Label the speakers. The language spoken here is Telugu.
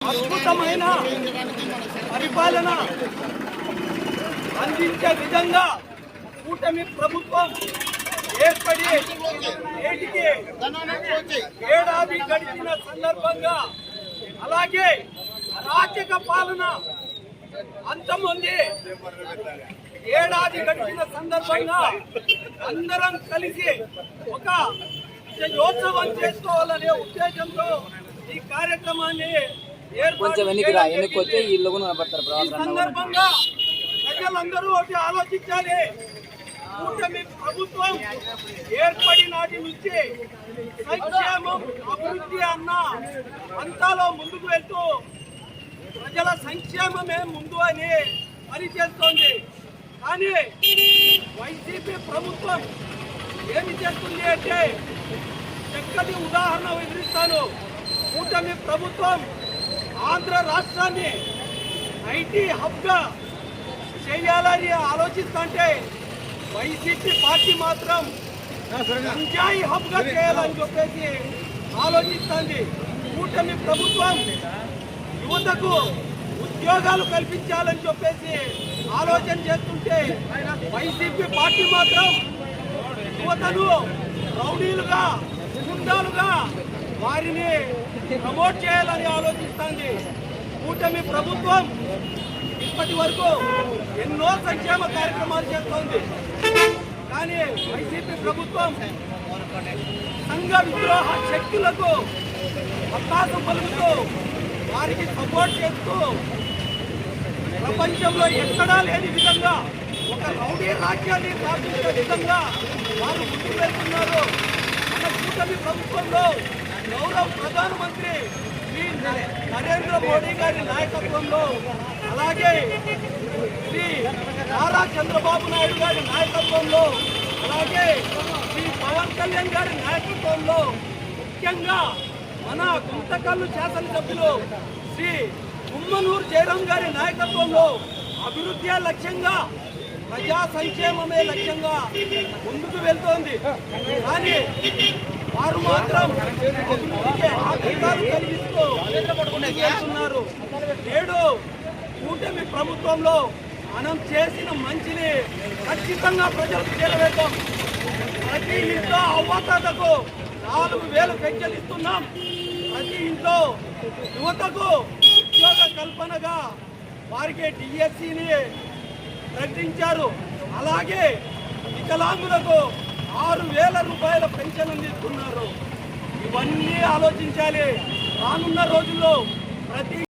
Speaker 1: అద్భుతమైన పరిపాలన అందించే విధంగా కూటమి ప్రభుత్వం ఏర్పడి నేటికి ఏడాది గడిచిన సందర్భంగా అలాగే రాజక పాలన అంతమంది ఏడాది గడిచిన సందర్భంగా అందరం కలిసి ఒక విజయోత్సవం చేసుకోవాలనే ఉద్దేశంతో ఈ కార్యక్రమాన్ని
Speaker 2: కొంచెం వెనక్కి రా వెనక్కి
Speaker 1: వచ్చే
Speaker 2: ఇల్లు కూడా కనపడతారు
Speaker 1: సందర్భంగా ప్రజలందరూ ఒకటి ఆలోచించాలి. కూటమి ప్రభుత్వం ఏర్పడి నాటి నుంచి సంక్షేమం అభివృద్ధి అన్న అంతాలో ముందుకు వెళ్తూ ప్రజల సంక్షేమమే ముందు అని పనిచేస్తోంది. కానీ వైసీపీ ప్రభుత్వం ఏమి చేస్తుంది అంటే చక్కటి ఉదాహరణ ఎదురిస్తాను కూటమి ప్రభుత్వం ఆంధ్ర రాష్ట్రాన్ని ఐటీ హబ్గా చేయాలని ఆలోచిస్తుంటే వైసీపీ పార్టీ మాత్రం గంజాయి హబ్గా చేయాలని చెప్పేసి ఆలోచిస్తుంది. కూటమి ప్రభుత్వం యువతకు ఉద్యోగాలు కల్పించాలని చెప్పేసి ఆలోచన చేస్తుంటే వైసీపీ పార్టీ మాత్రం యువతను రౌడీలుగా గుండాలుగా వారిని ప్రమోట్ చేయాలని ఆలోచిస్తుంది. కూటమి ప్రభుత్వం ఇప్పటి వరకు ఎన్నో సంక్షేమ కార్యక్రమాలు చేస్తోంది. కానీ వైసీపీ ప్రభుత్వం సంఘ విద్రోహ శక్తులకు అవకాశం పలుకుతూ వారికి సపోర్ట్ చేస్తూ ప్రపంచంలో ఎక్కడా లేని విధంగా ఒక రౌడీ రాజ్యాన్ని స్థాపించే విధంగా వారు ముందుకు వెళ్తున్నారు. మన కూటమి ప్రభుత్వంలో గౌరవ ప్రధానమంత్రి శ్రీ నరేంద్ర మోడీ గారి నాయకత్వంలో అలాగే శ్రీ నారా చంద్రబాబు నాయుడు గారి నాయకత్వంలో అలాగే శ్రీ పవన్ కళ్యాణ్ గారి నాయకత్వంలో ముఖ్యంగా మన గుంతకల్లు శాసనసభ్యులు శ్రీ ఉమ్మనూరు జయరాం గారి నాయకత్వంలో అభివృద్ధి లక్ష్యంగా ప్రజా సంక్షేమమే లక్ష్యంగా ముందుకు వెళ్తోంది. కానీ వారు మాత్రం అభివృద్ధికి నేడు కూటమి ప్రభుత్వంలో మనం చేసిన మంచిని ఖచ్చితంగా ప్రజలకు చేరవేద్దాం ప్రతి ఇంట్లో అవ్వతాతకు నాలుగు వేలు పెన్షన్ ఇస్తున్నాం. ప్రతి ఇంట్లో యువతకు ఉద్యోగ కల్పనగా వారికి డిఎస్సిని ప్రకటించారు. అలాగే వికలాంగులకు ఆరు వేల రూపాయల పెన్షన్ అందిస్తున్నారు. ఇవన్నీ ఆలోచించాలి. రానున్న రోజుల్లో ప్రతి